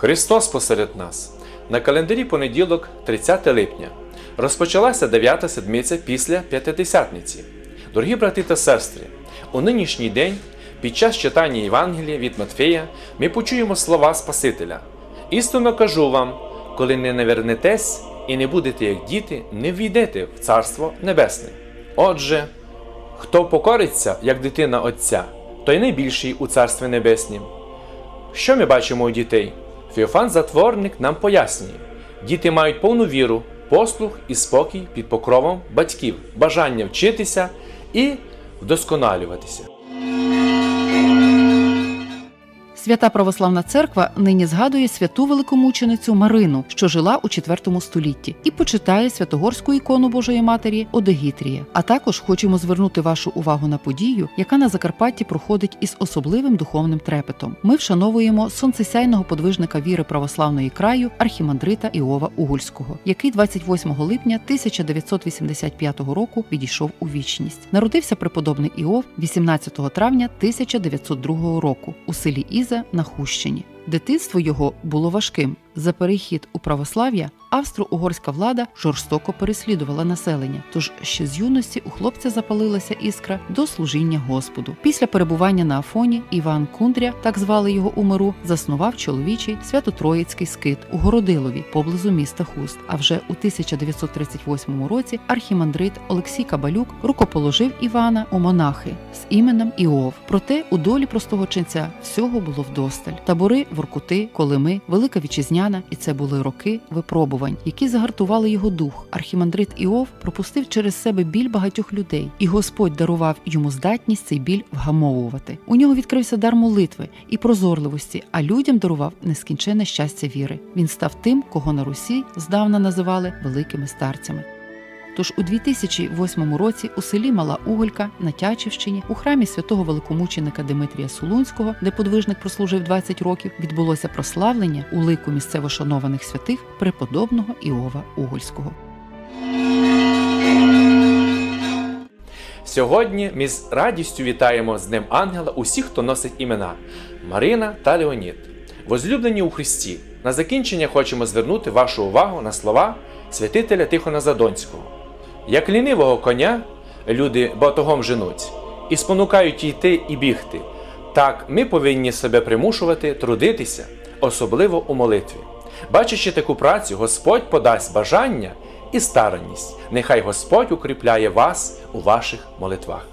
Христос посеред нас. На календарі понеділок, 30 липня. Розпочалася дев'ята седмиця після П'ятидесятниці. Дорогі брати та сестри, у нинішній день, під час читання Євангелія від Матфея, ми почуємо слова Спасителя. Істинно кажу вам, коли не навернетесь і не будете як діти, не війдете в Царство Небесне. Отже, хто покориться, як дитина Отця, той найбільший у Царстві Небеснім. Що ми бачимо у дітей? Феофан Затворник нам пояснює: діти мають повну віру, послух і спокій під покровом батьків, бажання вчитися і вдосконалюватися. Свята Православна Церква нині згадує святу великомученицю Марину, що жила у IV столітті, і почитає святогорську ікону Божої Матері Одегітрія. А також хочемо звернути вашу увагу на подію, яка на Закарпатті проходить із особливим духовним трепетом. Ми вшановуємо сонцесяйного подвижника віри православної краю архімандрита Іова Угульського, який 28 липня 1985 року відійшов у вічність. Народився преподобний Іов 18 травня 1902 року у селі Іза на Хущині. Дитинство його було важким. За перехід у православ'я австро-угорська влада жорстоко переслідувала населення. Тож ще з юності у хлопця запалилася іскра до служіння Господу. Після перебування на Афоні Іван Кундря, так звали його у миру, заснував чоловічий свято-троїцький скит у Городилові поблизу міста Хуст. А вже у 1938 році архімандрит Олексій Кабалюк рукоположив Івана у монахи з іменем Іов. Проте у долі простого ченця всього було вдосталь. Табори, воркути, колими, велика вітчизняна, і це були роки випробувань, які загартували його дух. Архімандрит Іов пропустив через себе біль багатьох людей, і Господь дарував йому здатність цей біль вгамовувати. У нього відкрився дар молитви і прозорливості, а людям дарував нескінченне щастя віри. Він став тим, кого на Русі здавна називали великими старцями. Тож у 2008 році у селі Мала Уголька на Тячівщині у храмі святого великомученика Димитрія Сулунського, де подвижник прослужив 20 років, відбулося прославлення у лику місцево шанованих святих преподобного Іова Угольського. Сьогодні ми з радістю вітаємо з Днем Ангела усіх, хто носить імена Марина та Леонід. Возлюблені у Христі. На закінчення хочемо звернути вашу увагу на слова святителя Тихона Задонського. Як лінивого коня люди батогом женуть і спонукають йти і бігти. Так ми повинні себе примушувати трудитися, особливо у молитві. Бачачи таку працю, Господь подасть бажання і старанність. Нехай Господь укріпляє вас у ваших молитвах.